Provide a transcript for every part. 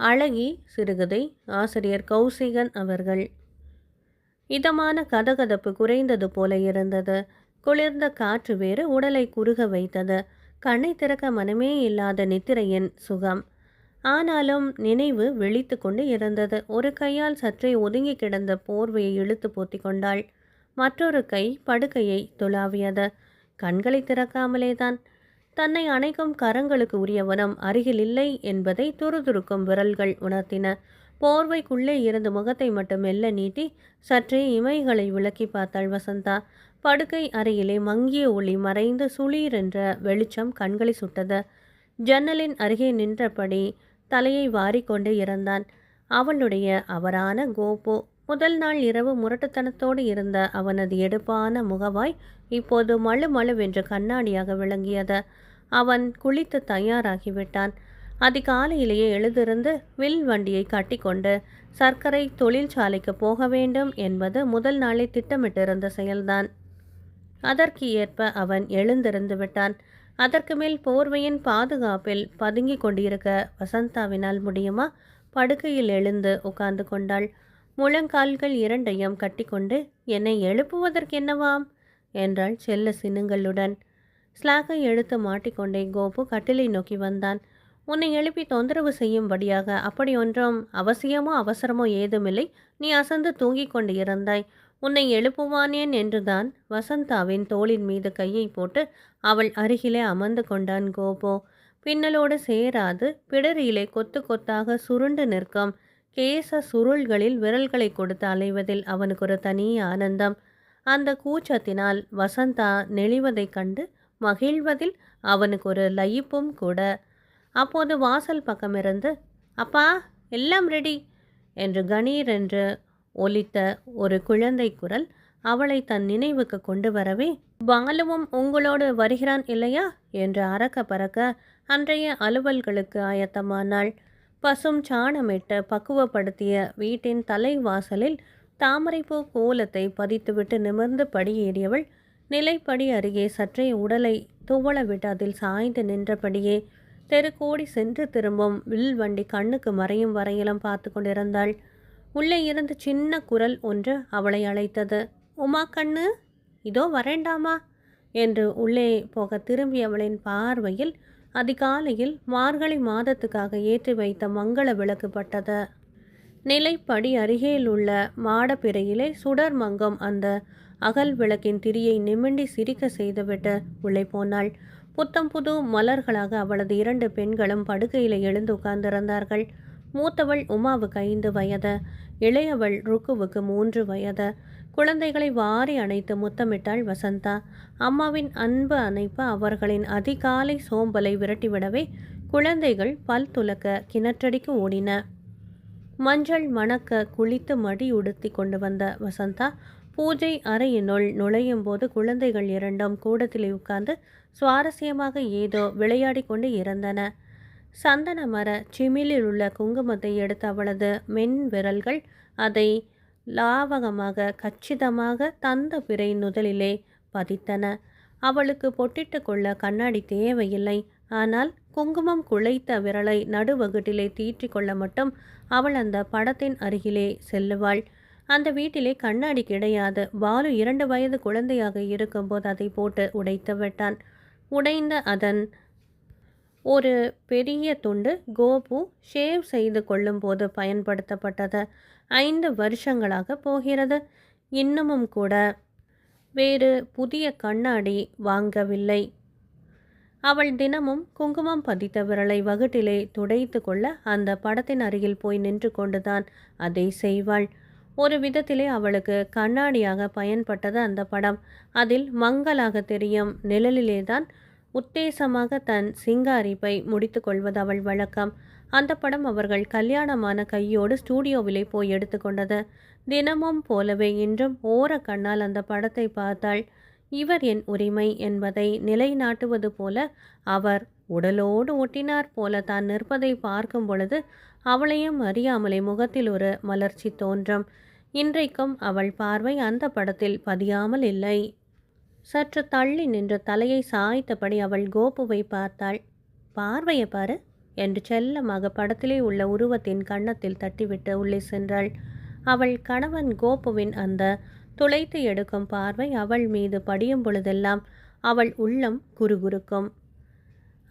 அழகி சிறுகதை ஆசிரியர் கௌசிகன் அவர்கள். இதமான கதகதப்பு குறைந்தது போல இருந்தது. குளிர்ந்த காற்று வேறு உடலை குறுக வைத்தது. கண்ணை திறக்க மனமே இல்லாத நித்திரையின் சுகம். ஆனாலும் நினைவு விழித்து கொண்டு இருந்தது. ஒரு கையால் சற்றே ஒதுங்கி கிடந்த போர்வையை இழுத்து போத்தி கொண்டாள். மற்றொரு கை படுக்கையை துளாவியது. கண்களை திறக்காமலேதான் தன்னை அணைக்கும் கரங்களுக்கு உரியவனம் அருகில் இல்லை என்பதை துருதுருக்கும் விரல்கள் உணர்த்தின. போர்வைக்குள்ளே இருந்து முகத்தை மட்டும் மெல்ல நீட்டி சற்றே இமைகளை விளக்கி பார்த்தாள் வசந்தா. படுக்கை அறையிலே மங்கிய ஒளி மறைந்து சுளீர் என்ற வெளிச்சம் கண்களை சுட்டது. ஜன்னலின் அருகே நின்றபடி தலையை வாரிக்கொண்டு இறந்தான். அவளுடைய அவரான கோபு. முதல் நாள் இரவு முரட்டுத்தனத்தோடு இருந்த அவனது எடுப்பான முகவாய் இப்போது மழு மழுவென்று கண்ணாடியாக விளங்கியது. அவன் குளித்து தயாராகிவிட்டான். அதிகாலையிலேயே எழுதிருந்து வில் வண்டியை கட்டிக்கொண்டு சர்க்கரை தொழிற்சாலைக்கு போக வேண்டும் என்பது முதல் நாளே திட்டமிட்டிருந்த செயல்தான். அதற்கு ஏற்ப அவன் எழுந்திருந்து விட்டான். அதற்கு மேல் போர்வையின் பாதுகாப்பில் பதுங்கி கொண்டிருக்க வசந்தாவினால் முடியுமா? படுக்கையில் எழுந்து உட்கார்ந்து கொண்டாள். முழங்கால்கள் இரண்டையும் கட்டிக்கொண்டு என்னை எழுப்புவதற்கு என்னவாம் என்றாள் செல்ல சினுங்களுடன். ஸ்லாகை எடுத்து மாட்டிக்கொண்டே கோபு கட்டிலை நோக்கி வந்தான். உன்னை எழுப்பி தொந்தரவு செய்யும்படியாக அப்படி ஒன்றும் அவசியமோ அவசரமோ ஏதுமில்லை. நீ அசந்து தூங்கிக் கொண்டு இருந்தாய். உன்னை எழுப்புவானேன் என்றுதான் வசந்தாவின் தோளின் மீது கையை போட்டு அவள் அருகிலே அமர்ந்து கொண்டான் கோபோ. பின்னலோடு சேராது பிடரியிலே கொத்து கொத்தாக சுருண்டு நிற்கும். கேச சுருள்களில் விரல்களை கொடுத்து அலைவதில் அவனுக்கு ஒரு தனி ஆனந்தம். அந்த கூச்சத்தினால் வசந்தா நெளிவதைக் கண்டு மகிழ்வதில் அவனுக்கு ஒரு லயிப்பும் கூட. அப்போது வாசல் பக்கமிருந்து அப்பா எல்லாம் ரெடி என்று கணீர் என்று ஒலித்த ஒரு குழந்தை குரல் அவளை தன் நினைவுக்கு கொண்டு வரவே பாலுவும் உங்களோடு வருகிறான் இல்லையா? என்று அறக்க பறக்க அன்றைய அலுவல்களுக்கு ஆயத்தமானாள். பசும் சாணமிட்டு பக்குவப்படுத்திய வீட்டின் தலைவாசலில் தாமரைப்பூ கோலத்தை பதித்துவிட்டு நிமிர்ந்து படியேறியவள் நிலைப்படி அருகே சற்றே உடலை துவள விட்டு அதில் சாய்ந்து நின்றபடியே தெருக்கோடி சென்று திரும்பும் வில் வண்டி கண்ணுக்கு மறையும் வரையிலும் பார்த்து கொண்டிருந்தாள். உள்ளே இருந்து சின்ன குரல் ஒன்று அவளை அழைத்தது. உமா கண்ணு இதோ வரேண்டாமா? என்று உள்ளே போக திரும்பியவளின் பார்வையில் அதிகாலையில் மார்கழி மாதத்துக்காக ஏற்றி வைத்த மங்கள விளக்கு பட்டது. நிலைப்படி அருகேயில் உள்ள மாடப்பிறையிலே சுடர் மங்கம் அந்த அகல் விளக்கின் திரியை நிமிண்டி சிரிக்க செய்துவிட்டு உள்ளே போனாள். புத்தம் புது மலர்களாக அவளது இரண்டு பெண்களும் படுக்கையில் எழுந்து உட்கார்ந்திருந்தார்கள். மூத்தவள் உமாவுக்கு ஐந்து வயது இளையவள் ருக்குவுக்கு மூன்று வயது. குழந்தைகளை வாரி அணைத்து முத்தமிட்டாள் வசந்தா. அம்மாவின் அன்பு அணைப்பு அவர்களின் அதிகாலை சோம்பலை விரட்டிவிடவே குழந்தைகள் பல் துலக்க கிணற்றடிக்கு ஓடின. மஞ்சள் மணக்க குளித்து மடி உடுத்தி கொண்டு வந்த வசந்தா பூஜை அறையினுள் நுழையும் போது குழந்தைகள் இரண்டும் கூடத்திலே உட்கார்ந்து சுவாரஸ்யமாக ஏதோ விளையாடி கொண்டு இருந்தன சந்தன மர சிமிலில் உள்ள குங்குமத்தை எடுத்த அவளது மென் விரல்கள் அதை லாவகமாக கச்சிதமாக தந்த பிறை நுதலிலே பதித்தன. அவளுக்கு பொட்டிட்டு கொள்ள கண்ணாடி தேவையில்லை. ஆனால் குங்குமம் குழைத்த விரலை நடுவகுட்டிலே தீற்றி கொள்ள மட்டும் அவள் அந்த படத்தின் அருகிலே செல்லுவாள். அந்த வீட்டிலே கண்ணாடி கிடையாது. பாலு இரண்டு வயது குழந்தையாக இருக்கும்போது அதை போட்டு உடைத்து விட்டான். உடைந்த அதன் ஒரு பெரிய துண்டு கோபு ஷேவ் செய்து கொள்ளும்போது பயன்படுத்தப்பட்டது. ஐந்து வருஷங்களாக போகிறது. இன்னமும் கூட வேறு புதிய கண்ணாடி வாங்கவில்லை. அவள் தினமும் குங்குமம் பதித்த விரலை வகுட்டிலே துடைத்து கொள்ள அந்த படத்தின் அருகில் போய் நின்று கொண்டுதான் அதை செய்வாள். ஒரு விதத்திலே அவளுக்கு கண்ணாடியாக பயன்பட்டது அந்த படம். அதில் மங்களாக தெரியும். நிழலிலேதான் உத்தேசமாக தன் சிங்காரிப்பை முடித்து கொள்வது அவள் வழக்கம். அந்த படம் அவர்கள் கல்யாணமான கையோடு ஸ்டூடியோவிலே போய் எடுத்துக்கொண்டது தினமும் போலவே இன்றும் ஓர கண்ணால் அந்த படத்தை பார்த்தாள். இவர் என் உரிமை என்பதை நிலைநாட்டுவது போல அவர் உடலோடு ஒட்டினார் போல தான் நிற்பதை பார்க்கும் பொழுது அவளையும் அறியாமலே முகத்தில் ஒரு மலர்ச்சி தோன்றும். இன்றைக்கும் அவள் பார்வை அந்த படத்தில் பதியாமல் இல்லை. சற்று தள்ளி நின்ற தலையை சாய்த்தபடி அவள் கோபுவை பார்த்தாள். பார்வையை பாரு என்று செல்லமாக படத்திலே உள்ள உருவத்தின் கன்னத்தில் தட்டிவிட்டு உள்ளே சென்றாள். அவள் கணவன் கோபுவின் அந்த துளைத்து எடுக்கும் பார்வை அவள் மீது படியும் பொழுதெல்லாம் அவள் உள்ளம் குறுகுறுக்கும்.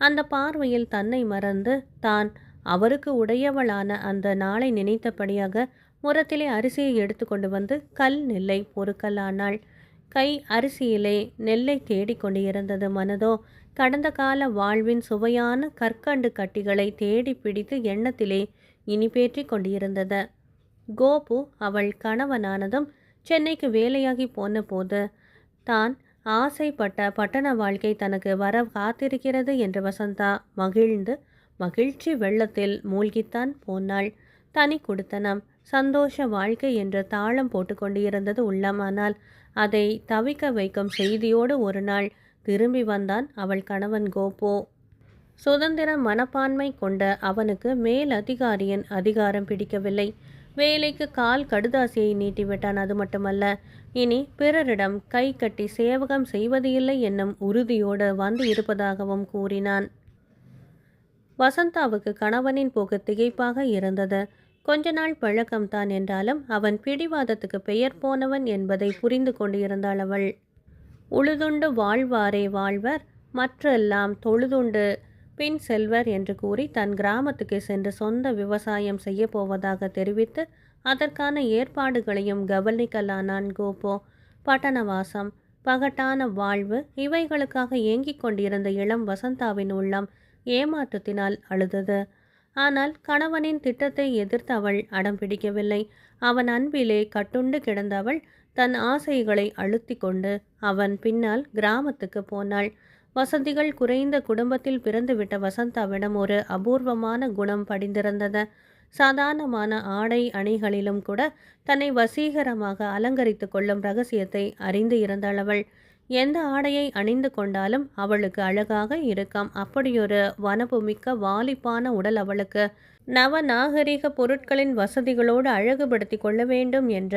அந்த பார்வையில் தன்னை மறந்து தான் அவருக்கு உடையவளான அந்த நாளை நினைத்தபடியாக முரத்திலே அரிசியை எடுத்துக்கொண்டு வந்து கல் நெல்லை பொறுக்கலானாள் கை அரிசியிலே நெல்லை தேடிக்கொண்டு இருந்தது மனதோ. கடந்த கால வாழ்வின் சுவையான கற்கண்டு கட்டிகளை தேடி பிடித்து எண்ணத்திலே இனிப்பேற்றி கொண்டிருந்தது. கோபு அவள் கணவனானதும் சென்னைக்கு வேலையாகி போன போது தான் ஆசைப்பட்ட பட்டண வாழ்க்கை தனக்கு வர காத்திருக்கிறது என்று வசந்தா மகிழ்ந்து மகிழ்ச்சி வெள்ளத்தில் மூழ்கித்தான் போனாள். தனி கொடுத்தனம். சந்தோஷ வாழ்க்கை என்று தாளம் போட்டுக்கொண்டு இருந்தது உள்ளம் ஆனால் அதை தவிக்க வைக்கும் செய்தியோடு ஒரு நாள் திரும்பி வந்தான் அவள் கணவன் கோபோ. சுதந்திர மனப்பான்மை கொண்ட அவனுக்கு மேல் அதிகாரியின் அதிகாரம் பிடிக்கவில்லை. வேலைக்கு கால் கடுதாசியை நீட்டிவிட்டான். அது மட்டுமல்ல இனி பிறரிடம் கை கட்டி சேவகம் செய்வது இல்லை என்னும் உறுதியோடு வந்து இருப்பதாகவும் கூறினான். வசந்தாவுக்கு கணவனின் போக்கு திகைப்பாக இருந்தது. கொஞ்ச நாள் பழக்கம்தான் என்றாலும் அவன் பிடிவாதத்துக்கு பெயர் போனவன் என்பதை புரிந்து கொண்டிருந்தாள் அவள். உழுதுண்டு வாழ்வாரே வாழ்வர் மற்றெல்லாம் தொழுதுண்டு பின் செல்வர் என்று கூறி தன் கிராமத்துக்கு சென்று சொந்த விவசாயம் செய்ய போவதாக தெரிவித்து அதற்கான ஏற்பாடுகளையும் கவனிக்கலானான் கோபோ. பட்டணவாசம் பகட்டான வாழ்வு இவைகளுக்காக ஏங்கிக் கொண்டிருந்த இளம் வசந்தாவின் உள்ளம் ஏமாற்றத்தினால் அழுதது. ஆனால் கணவனின் திட்டத்தை எதிர்த்து அவள் அடம் பிடிக்கவில்லை. அவன் அன்பிலே கட்டுண்டு கிடந்தவள் தன் ஆசைகளை அழுத்தி கொண்டு அவன் பின்னால் கிராமத்துக்கு போனாள். வசதிகள் குறைந்த குடும்பத்தில் பிறந்துவிட்ட வசந்தாவிடம் ஒரு அபூர்வமான குணம் படிந்திருந்தது. சாதாரணமான ஆடை அணிகளிலும் கூட தன்னை வசீகரமாக அலங்கரித்து கொள்ளும் ரகசியத்தை அறிந்து இருந்தாள் அவள் எந்த ஆடையை அணிந்து கொண்டாலும் அவளுக்கு அழகாக இருக்கும். அப்படியொரு வனப்புமிக்க வாலிப்பான உடல் அவளுக்கு நவ நாகரிக பொருட்களின் வசதிகளோடு அழகுபடுத்தி கொள்ள வேண்டும் என்ற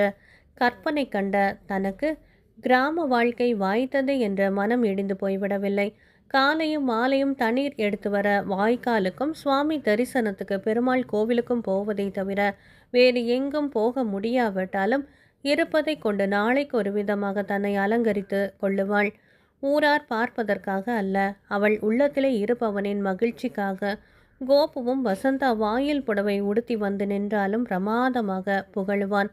கற்பனை கண்ட தனக்கு கிராம வாழ்க்கை வாய்த்தது என்ற மனம் இடிந்து போய்விடவில்லை. காலையும் மாலையும் தண்ணீர் எடுத்து வர வாய்க்காலுக்கும் சுவாமி தரிசனத்துக்கு பெருமாள் கோவிலுக்கும் போவதை தவிர வேறு எங்கும் போக முடியாவிட்டாலும் இருப்பதை கொண்டு நாளைக்கு ஒரு விதமாக தன்னை அலங்கரித்து கொள்ளுவாள். ஊரார் பார்ப்பதற்காக அல்ல அவள் உள்ளத்திலே இருப்பவனின் மகிழ்ச்சிக்காக. கோபுவும் வசந்தா வாயில் புடவை உடுத்தி வந்து நின்றாலும் பிரமாதமாக புகழுவான்.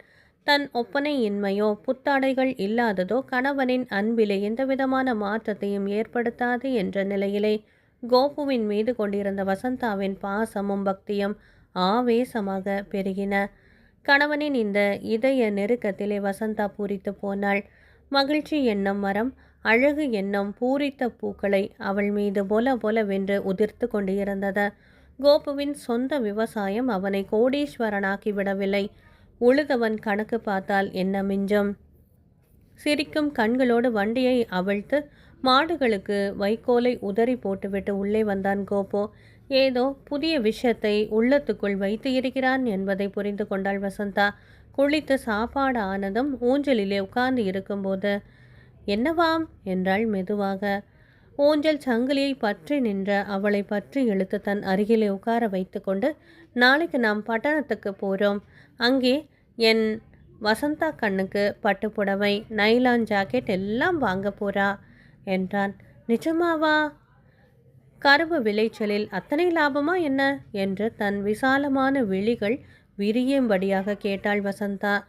தன் ஒப்பனையின்மையோ புத்தாடைகள் இல்லாததோ கணவனின் அன்பிலே எந்தவிதமான மாற்றத்தையும் ஏற்படுத்தாது என்ற நிலையிலே கோபுவின் மீது கொண்டிருந்த வசந்தாவின் பாசமும் பக்தியும் ஆவேசமாக பெருகின. கணவனின் இந்த இதய நெருக்கத்திலே வசந்தா பூரித்து போனாள். மகிழ்ச்சி எண்ணம் மரம் அழகு எண்ணம் பூரித்த பூக்களை அவள் மீது பொல பொலவென்று உதிர்த்து கொண்டிருந்தது. கோபுவின் சொந்த விவசாயம் அவனை கோடீஸ்வரனாக்கி விடவில்லை. உழுதவன் கணக்கு பார்த்தால் என்ன மிஞ்சம்? சிரிக்கும் கண்களோடு வண்டியை அவிழ்த்து மாடுகளுக்கு வைக்கோலை உதறி போட்டுவிட்டு உள்ளே வந்தான் கோபோ. ஏதோ புதிய விஷயத்தை உள்ளத்துக்குள் வைத்து இருக்கிறான் என்பதை புரிந்து கொண்டாள் வசந்தா. குளித்து சாப்பாடு ஆனதும் ஊஞ்சலிலே உட்கார்ந்து இருக்கும்போது என்னவாம்? என்றாள் மெதுவாக. ஊஞ்சல் சங்கிலியை பற்றி நின்ற அவளை பற்றி இழுத்து தன் அருகிலே உட்கார வைத்துக்கொண்டு நாளைக்கு நாம் பட்டணத்துக்கு போகிறோம் அங்கே என் வசந்தா கண்ணுக்கு பட்டுப்புடவை நைலான் ஜாக்கெட் எல்லாம் வாங்க போறா? என்றான். நிஜமாவா? கருவு விளைச்சலில் அத்தனை லாபமா என்ன? என்று தன் விசாலமான விழிகள் விரியும்படியாக கேட்டாள் வசந்தா.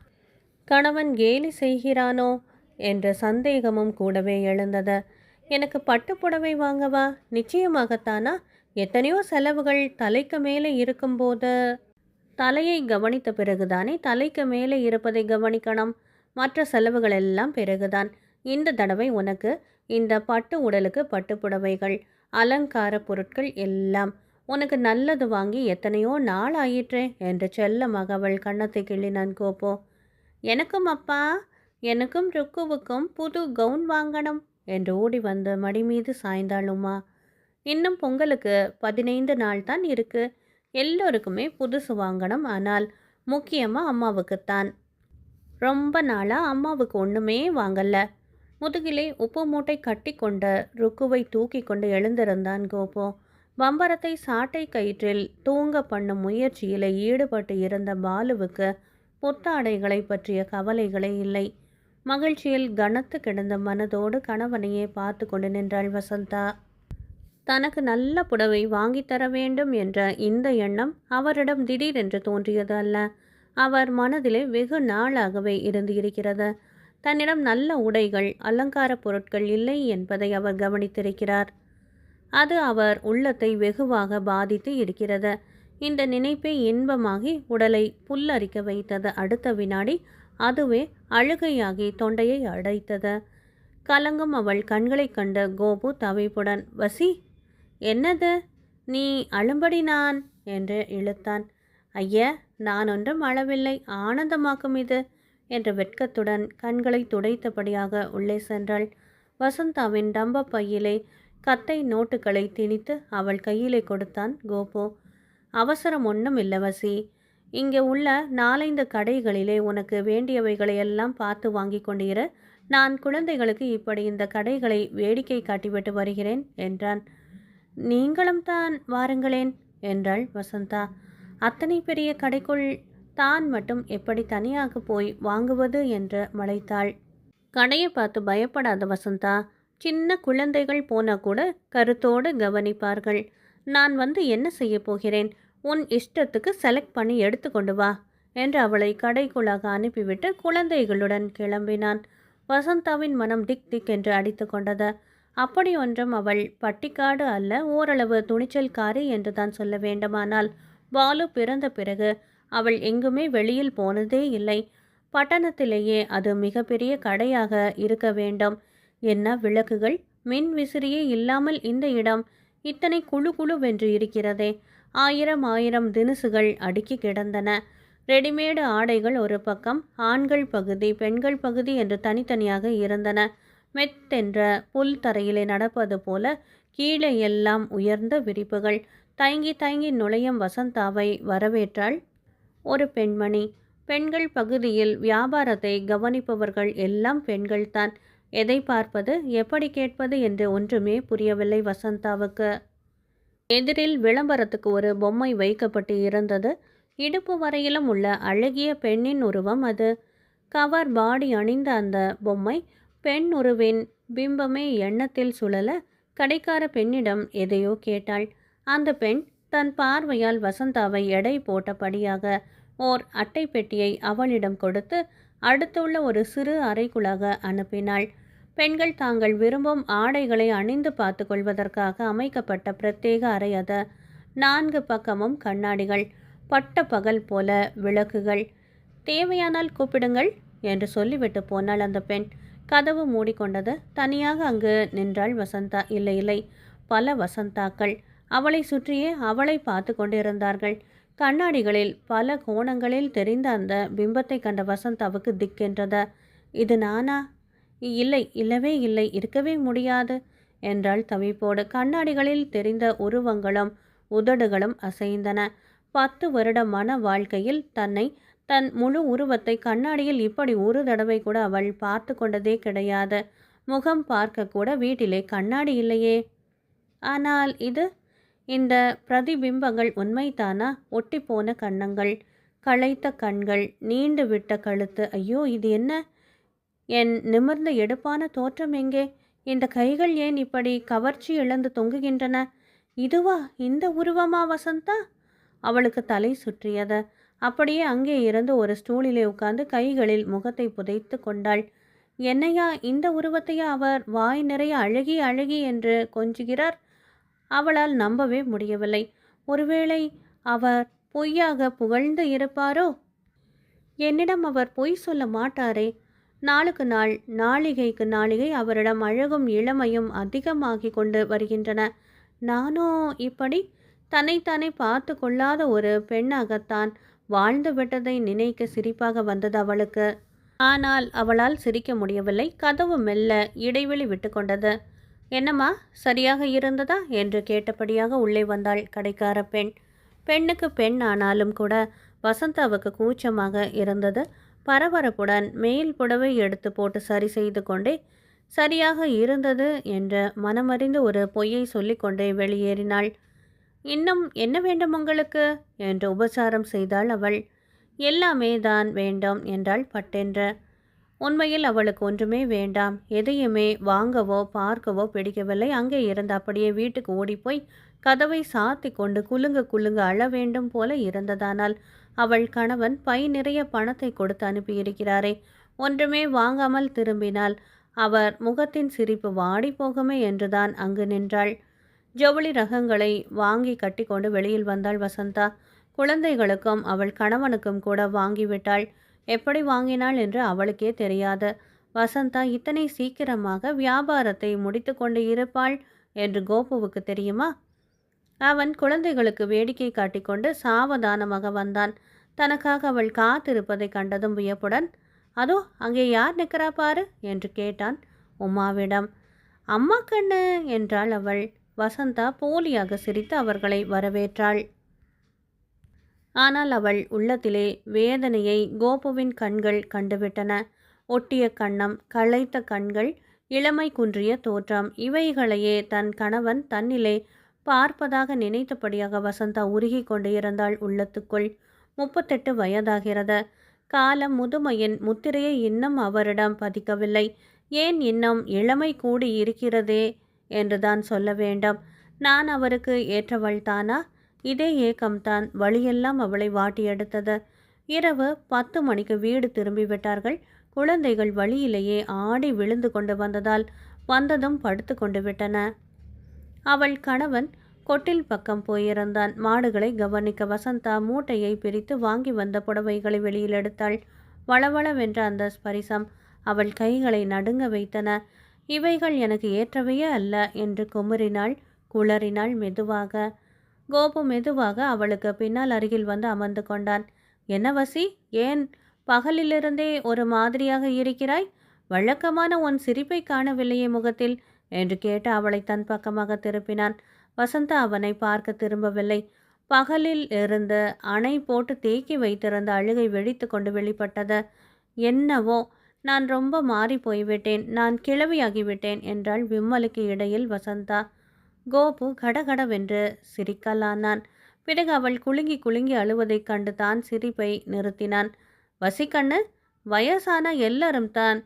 கணவன் கேலி செய்கிறானோ? என்ற சந்தேகமும் கூடவே எழுந்தது. எனக்கு பட்டுப்புடவை வாங்கவா? நிச்சயமாகத்தானா? எத்தனையோ செலவுகள் தலைக்கு மேலே இருக்கும்போது தலையை கவனித்த பிறகுதானே தலைக்கு மேலே இருப்பதை கவனிக்கணும். மற்ற செலவுகள் எல்லாம் பிறகுதான். இந்த தடவை உனக்கு இந்த பட்டு உடலுக்கு பட்டு புடவைகள் அலங்கார பொருட்கள் எல்லாம் உனக்கு நல்லது வாங்கி எத்தனையோ நாள் ஆயிற்றே என்று செல்ல மகவள் கண்ணத்தை கிள்ளினான் கோப்போ எனக்கும் அப்பா எனக்கும் ருக்குவுக்கும் புது கவுன் வாங்கணும் என்று ஓடி வந்து மடி மீது சாய்ந்தாளுமா. இன்னும் பொங்கலுக்கு பதினைந்து நாள் தான் இருக்குது எல்லோருக்குமே புதுசு வாங்கணும். ஆனால் முக்கியமாக அம்மாவுக்குத்தான். ரொம்ப நாளாக அம்மாவுக்கு ஒன்றுமே வாங்கலை. முதுகிலே உப்பு மூட்டை கட்டி கொண்ட ருக்குவை தூக்கி கொண்டு எழுந்திருந்தான் கோபு. பம்பரத்தை சாட்டை கயிற்றில் தூங்க பண்ணும் முயற்சியில் ஈடுபட்டு இருந்த பாலுவுக்கு புத்தாடைகளை பற்றிய கவலைகளே இல்லை. மகிழ்ச்சியில் கனத்து கிடந்த மனதோடு கணவனையே பார்த்து கொண்டு நின்றாள் வசந்தா. தனக்கு நல்ல புடவை வாங்கித்தர வேண்டும் என்ற இந்த எண்ணம் அவரிடம் திடீரென்று தோன்றியது அல்ல. அவர் மனதிலே வெகு நாளாகவே இருந்து இருக்கிறது. தன்னிடம் நல்ல உடைகள் அலங்கார பொருட்கள் இல்லை என்பதை அவர் கவனித்திருக்கிறார். அது அவர் உள்ளத்தை வெகுவாக பாதித்து இருக்கிறது. இந்த நினைப்பே இன்பமாகி உடலை புல்லரிக்க வைத்தது. அடுத்த வினாடி அதுவே அழுகையாகி தொண்டையை அடைத்தது. கலங்கும் அவள் கண்களைக் கண்ட கோபு தவிப்புடன் வசி என்னது? நீ அழும்படி நான்? என்று இழுத்தான். ஐயா நான் ஒன்றும் அளவில்லை ஆனந்தமாக்கும் இது! என்ற வெட்கத்துடன் கண்களை துடைத்தபடியாக உள்ளே சென்றாள். வசந்தாவின் டம்ப பையிலே கத்தை நோட்டுகளை திணித்து அவள் கையிலே கொடுத்தான் கோபு. அவசரம் ஒன்றும் இல்லை வசி. இங்கே உள்ள நாலைந்து கடைகளிலே உனக்கு வேண்டியவைகளையெல்லாம் பார்த்து வாங்கி கொண்டிரு. நான் குழந்தைகளுக்கு இப்படி இந்த கடைகளை வேடிக்கை காட்டிவிட்டு வருகிறேன் என்றான். நீங்களும் தான் வாருங்களேன் என்றாள் வசந்தா. அத்தனை பெரிய கடைக்குள் தான் மட்டும் எப்படி தனியாக போய் வாங்குவது என்று மலைத்தாள். கடையை பார்த்து பயப்படாத வசந்தா சின்ன குழந்தைகள் போனால் கூட கருத்தோடு கவனிப்பார்கள். நான் வந்து என்ன செய்ய போகிறேன்? உன் இஷ்டத்துக்கு செலக்ட் பண்ணி எடுத்து கொண்டு வா என்று அவளை கடைக்குள்ளாக அனுப்பிவிட்டு குழந்தைகளுடன் கிளம்பினான். வசந்தாவின் மனம் திக் திக் என்று அடித்து கொண்டது. அப்படி ஒன்றும் அவள் பட்டிக்காடு அல்ல ஓரளவு துணிச்சல்காரி என்று தான் சொல்ல வேண்டுமானால். பாலு பிறந்த பிறகு அவள் எங்குமே வெளியில் போனதே இல்லை. பட்டணத்திலேயே அது மிகப்பெரிய கடையாக இருக்க வேண்டும். என்ன விளக்குகள்? மின் விசிறியே இல்லாமல் இந்த இடம் இத்தனை குழு குழுவென்று இருக்கிறதே. ஆயிரம் ஆயிரம் தினுசுகள் அடுக்கி கிடந்தன. ரெடிமேடு ஆடைகள் ஒரு பக்கம் ஆண்கள் பகுதி பெண்கள் பகுதி என்று தனித்தனியாக இருந்தன. மெத்தென்ற புல் தரையிலே நடப்பது போல கீழே எல்லாம் உயர்ந்த விரிப்புகள். தயங்கி தயங்கி நுழையும் வசந்தாவை வரவேற்றாள் ஒரு பெண்மணி. பெண்கள் பகுதியில் வியாபாரத்தை கவனிப்பவர்கள் எல்லாம் பெண்கள்தான். எதை பார்ப்பது எப்படி கேட்பது என்று ஒன்றுமே புரியவில்லை வசந்தாவுக்கு. எதிரில் விளம்பரத்துக்கு ஒரு பொம்மை வைக்கப்பட்டு இருந்தது. இடுப்பு வரையிலும் உள்ள அழகிய பெண்ணின் உருவம் அது. கவர் பாடி அணிந்த அந்த பொம்மை பெண் உருவின் பிம்பமே எண்ணத்தில் சுழல கடைக்கார பெண்ணிடம் எதையோ கேட்டாள். அந்த பெண் தன் பார்வையால் வசந்தாவை எடை போட்டபடியாக ஓர் அட்டை பெட்டியை அவளிடம் கொடுத்து அடுத்துள்ள ஒரு சிறு அறைக்குள்ளாக அனுப்பினாள். பெண்கள் தாங்கள் விரும்பும் ஆடைகளை அணிந்து பார்த்து கொள்வதற்காக அமைக்கப்பட்ட பிரத்யேக அறை அத. நான்கு பக்கமும் கண்ணாடிகள் பட்ட பகல் போல விளக்குகள். தேவையானால் கூப்பிடுங்கள் என்று சொல்லிவிட்டு போனாள் அந்த பெண். கதவு மூடிக்கொண்டது. தனியாக அங்கு நின்றாள் வசந்தா. இல்லை இல்லை. பல வசந்தாக்கள். அவளை சுற்றியே அவளை பார்த்து கொண்டிருந்தார்கள். கண்ணாடிகளில் பல கோணங்களில் தெரிந்த அந்த பிம்பத்தை கண்ட வசந்தாவுக்கு திக்கென்றது இது நானா? இல்லை இல்லவே இல்லை. இருக்கவே முடியாது என்றாள் தவிப்போடு. கண்ணாடிகளில் தெரிந்த உருவங்களும் உதடுகளும் அசைந்தன. பத்து வருட மன வாழ்க்கையில் தன்னை தன் முழு உருவத்தை கண்ணாடியில் இப்படி ஒரு தடவை கூட அவள் பார்த்து கொண்டதே கிடையாது. முகம் பார்க்க கூட வீட்டிலே கண்ணாடி இல்லையே. ஆனால் இது இந்த பிரதிபிம்பங்கள் உண்மைதானா? ஒட்டிப்போன கண்ணங்கள் களைத்த கண்கள் நீண்டு விட்ட கழுத்து. ஐயோ இது என்ன? என் நிமிர்ந்த எடுப்பான தோற்றம் எங்கே? இந்த கைகள் ஏன் இப்படி கவர்ச்சி இழந்து தொங்குகின்றன? இதுவா? இந்த உருவமா வசந்தா? அவளுக்கு தலை சுற்றியது. அப்படியே அங்கே இருந்து ஒரு ஸ்டூலிலே உட்கார்ந்து கைகளில் முகத்தை புதைத்து கொண்டாள். என்னையா இந்த உருவத்தையா அவர்? வாய் நிறைய அழகி அழகி என்று கொஞ்சுகிறார்? அவளால் நம்பவே முடியவில்லை. ஒருவேளை அவர் பொய்யாக புகழ்ந்து இருப்பாரோ? என்னிடம் அவர் பொய் சொல்ல மாட்டாரே. நாளுக்கு நாள் நாளிகைக்கு நாளிகை அவரிடம் அழகும் இளமையும் அதிகமாகி கொண்டு வருகின்றன. நானோ இப்படி தன்னைத்தானே பார்த்து கொள்ளாத ஒரு பெண்ணாகத்தான் வாழ்ந்து விட்டதை நினைக்க சிரிப்பாக வந்தது அவளுக்கு. ஆனால் அவளால் சிரிக்க முடியவில்லை. கதவு மெல்ல இடைவெளி விட்டு கொண்டது. என்னம்மா சரியாக இருந்ததா? என்று கேட்டபடியாக உள்ளே வந்தாள் கடைக்கார பெண். பெண்ணுக்கு பெண் ஆனாலும் கூட வசந்தாவுக்கு கூச்சமாக இருந்தது. பரபரப்புடன் மேல் புடவை எடுத்து போட்டு சரி செய்து கொண்டே சரியாக இருந்தது என்ற மனமறிந்து ஒரு பொய்யை சொல்லிக்கொண்டே வெளியேறினாள். இன்னும் என்ன வேண்டும் உங்களுக்கு? என்று உபசாரம் செய்தாள் அவள். எல்லாமே தான் வேண்டும் என்றாள் பட்டென்ற. உண்மையில் அவளுக்கு ஒன்றுமே வேண்டாம். எதையுமே வாங்கவோ பார்க்கவோ பிடிக்கவில்லை. அங்கே இருந்து அப்படியே வீட்டுக்கு ஓடிப்போய் கதவை சாத்தி கொண்டு குலுங்க குலுங்க அழ வேண்டும் போல இருந்ததானால் அவள் கணவன் பை நிறைய பணத்தை கொடுத்து அனுப்பியிருக்கிறாரே. ஒன்றுமே வாங்காமல் திரும்பினால் அவர் முகத்தின் சிரிப்பு வாடி போகுமே என்றுதான் அங்கு நின்றாள். ஜவுளி ரகங்களை வாங்கி கட்டிக்கொண்டு வெளியில் வந்தாள் வசந்தா. குழந்தைகளுக்கும் அவள் கணவனுக்கும் கூட வாங்கிவிட்டாள் எப்படி வாங்கினாள் என்று அவளுக்கே தெரியாது. வசந்தா இத்தனை சீக்கிரமாக வியாபாரத்தை முடித்து கொண்டு இருப்பாள் என்று கோபுவுக்கு தெரியுமா? அவன் குழந்தைகளுக்கு வேடிக்கை காட்டிக்கொண்டு சாவதானமாக வந்தான். தனக்காக அவள் காத்திருப்பதை கண்டதும் வியப்புடன் அதோ அங்கே யார் நிற்கிறா பாரு? என்று கேட்டான் உமாவிடம். அம்மா கண்ணு என்றாள் அவள். வசந்தா போலியாக சிரித்து அவர்களை வரவேற்றாள். ஆனால் அவள் உள்ளத்திலே வேதனையை கோபுவின் கண்கள் கண்டுவிட்டன. ஒட்டிய கண்ணம் களைத்த கண்கள் இளமை குன்றிய தோற்றம் இவைகளையே தன் கணவன் தன்னிலே பார்ப்பதாக நினைத்தபடியாக வசந்தா உருகி கொண்டு இருந்தாள் உள்ளத்துக்குள். முப்பத்தெட்டு வயதாகிறது. காலம் முதுமையின் முத்திரையை இன்னும் அவரிடம் பதிக்கவில்லை. ஏன் இன்னும் இளமை கூடி இருக்கிறதே என்றுதான் சொல்ல வேண்டும். நான் அவருக்கு ஏற்றவள் தானா? இதே ஏக்கம்தான் வழியெல்லாம் அவளை வாட்டி எடுத்தது. இரவு பத்து மணிக்கு வீடு திரும்பி விட்டார்கள். குழந்தைகள் வழியிலேயே ஆடி விழுந்து கொண்டு வந்ததால் வந்ததும் படுத்து கொண்டு விட்டன. அவள் கணவன் கொட்டில் பக்கம் போயிருந்தான். மாடுகளை கவனிக்க வசந்தா மூட்டையை பிரித்து வாங்கி வந்த புடவைகளை வெளியில் எடுத்தாள். வளவளவென்ற அந்த ஸ்பரிசம் அவள் கைகளை நடுங்க வைத்தன. இவைகள் எனக்கு ஏற்றவையே அல்ல என்று குமுறினாள் குளறினாள் மெதுவாக. கோபு மெதுவாக அவளுக்கு பின்னால் அருகில் வந்து அமர்ந்து கொண்டான். என்ன வசி ஏன் பகலிலிருந்தே ஒரு மாதிரியாக இருக்கிறாய்? வழக்கமான உன் சிரிப்பை காணவில்லையே முகத்தில் என்று கேட்டு அவளை தன் பக்கமாக திருப்பினான். வசந்தா அவனை பார்க்க திரும்பவில்லை. பகலில் இருந்து அணை போட்டு தேக்கி வைத்திருந்த அழுகை வெடித்து கொண்டு வெளிப்பட்டது. என்னவோ நான் ரொம்ப மாறி போய்விட்டேன். நான் கிளவியாகிவிட்டேன் என்றாள் விம்மலுக்கு இடையில் வசந்தா. கோபு கடகடவென்று சிரிக்கலானான். பிறகு அவள் குலுங்கி குலுங்கி அழுவதைக் கண்டு தான் சிரிப்பை நிறுத்தினான். வசிக்கண்ணு வயசான எல்லாரும் தான்.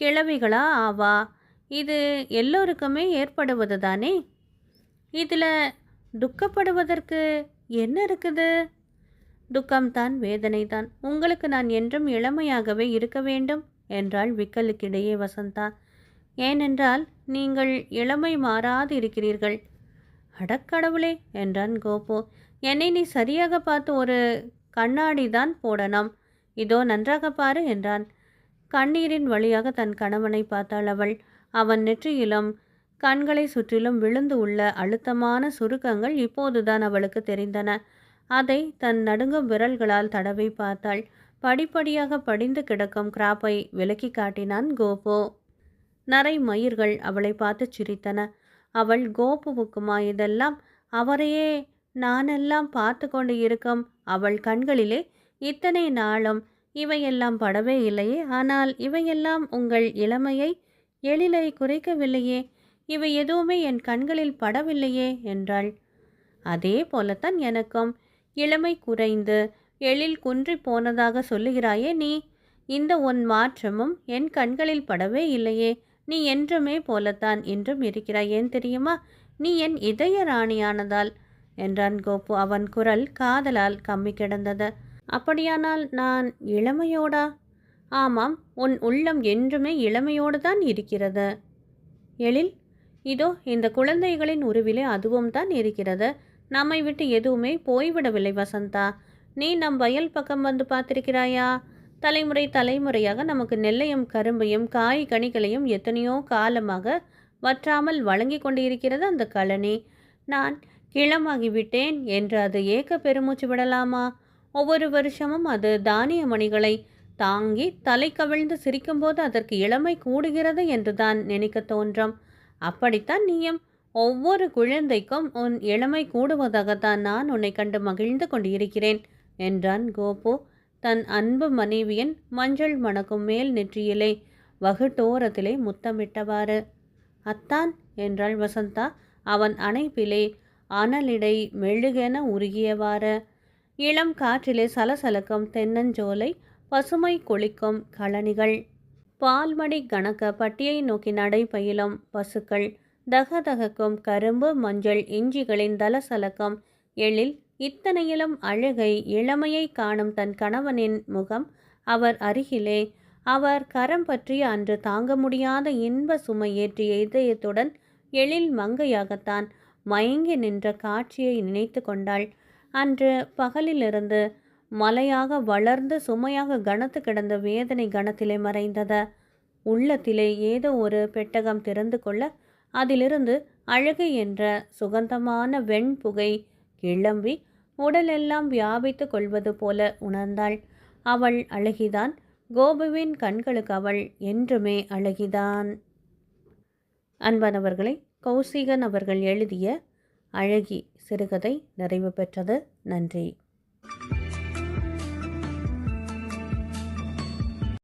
கிழவிகளா ஆவா? இது எல்லோருக்குமே ஏற்படுவது தானே? இதில் துக்கப்படுவதற்கு என்ன இருக்குது? துக்கம்தான் வேதனைதான். உங்களுக்கு நான் என்றும் இளமையாகவே இருக்க வேண்டும். என்றாள் விக்கலுக்கிடையே வசந்தா. ஏனென்றால் நீங்கள் இளமை மாறாது இருக்கிறீர்கள் அடக்கடவுளே என்றான் கோபு. என்னை நீ சரியாக பார்த்து ஒரு கண்ணாடி தான் போடணும். இதோ நன்றாக பாரு என்றான். கண்ணீரின் வழியாக தன் கணவனை பார்த்தாள் அவள். அவன் நெற்றியிலும் கண்களை சுற்றிலும் விழுந்து உள்ள அழுத்தமான சுருக்கங்கள் இப்போதுதான் அவளுக்கு தெரிந்தன. அதை தன் நடுங்கும் விரல்களால் தடவை பார்த்தாள். படிப்படியாக படிந்து கிடக்கும் கிராப்பை விலக்கி காட்டினான் கோபு. நரை மயிர்கள் அவளை பார்த்து சிரித்தன. அவள் கோபுவுக்குமா இதெல்லாம்? அவரையே நானெல்லாம் பார்த்து கொண்டு இருக்கும் அவள் கண்களிலே இத்தனை நாளும் இவையெல்லாம் படவே இல்லையே. ஆனால் இவையெல்லாம் உங்கள் இளமையை எழிலை குறைக்கவில்லையே. இவை எதுவுமே என் கண்களில் படவில்லையே என்றாள். அதே போலத்தான் எனக்கும் இளமை குறைந்து எழில் குன்றி போனதாக சொல்லுகிறாயே நீ. இந்த உன் மாற்றமும் என் கண்களில் படவே இல்லையே. நீ என்றுமே போலத்தான் என்றும் இருக்கிறாய். ஏன் தெரியுமா? நீ என் இதய ராணியானதால் என்றான் கோபு. அவன் குரல் காதலால் கம்மி கிடந்தது. அப்படியானால் நான் இளமையோடா? ஆமாம் உன் உள்ளம் என்றுமே இளமையோடு தான் இருக்கிறது. எழில் இதோ இந்த குழந்தைகளின் உருவிலே அதுவும் தான் இருக்கிறது. நம்மை விட்டு எதுவுமே போய்விடவில்லை வசந்தா. நீ நம் வயல் பக்கம் வந்து பார்த்திருக்கிறாயா? தலைமுறை தலைமுறையாக நமக்கு நெல்லையும் கரும்பையும் காய் கனிகளையும் எத்தனையோ காலமாக வற்றாமல் வழங்கி கொண்டிருக்கிறது அந்த கழனி. நான் கிளமாகிவிட்டேன் என்று அது ஏக்க பெருமூச்சு விடலாமா? ஒவ்வொரு வருஷமும் அது தானிய மணிகளை தாங்கி தலை கவிழ்ந்து சிரிக்கும்போது அதற்கு இளமை கூடுகிறது என்று தான் நினைக்க தோன்றும். அப்படித்தான் நீயும் ஒவ்வொரு குழந்தைக்கும் உன் இளமை கூடுவதாகத்தான் நான் உன்னை கண்டு மகிழ்ந்து கொண்டிருக்கிறேன். என்றான் கோபு. தன் அன்பு மனைவியின் மஞ்சள் மணக்கும் மேல் நெற்றியிலே வகுட்டோரத்திலே முத்தமிட்டவாறு. அத்தான் என்றாள் வசந்தா. அவன் அணைப்பிலே அனலிடை மெழுகென உருகியவாறு. இளம் காற்றிலே சலசலக்கும் தென்னஞ்சோலை பசுமை கொளிக்கும் கழனிகள். பால்மடி கணக்க பட்டியை நோக்கி நடைபயிலும் பசுக்கள். தகதகக்கும் கரும்பு மஞ்சள் இஞ்சிகளின் தலசலக்கம் எழில் இத்தனையிலும் அழகை இளமையை காணும் தன் கணவனின் முகம் அவர் அருகிலே. அவர் கரம் பற்றி அன்று தாங்க முடியாத இன்ப சுமை ஏற்றிய இதயத்துடன் எழில் மங்கையாகத்தான் மயங்கி நின்ற காட்சியை நினைத்து கொண்டாள். அன்று பகலிலிருந்து மலையாக வளர்ந்து சுமையாக கனத்து கிடந்த வேதனை கணத்திலே மறைந்தத. உள்ளத்திலே ஏதோ ஒரு பெட்டகம் திறந்து கொள்ள அதிலிருந்து அழகு என்ற சுகந்தமான வெண்புகை கிளம்பி உடலெல்லாம் வியாபித்து கொள்வது போல உணர்ந்தாள். அவள் அழகிதான். கோபுவின் கண்களுக்கு அவள் என்றுமே அழகிதான். அன்பானவர்களை கௌசிகன் அவர்கள் எழுதிய அழகி சிறுகதை நிறைவு பெற்றது. நன்றி.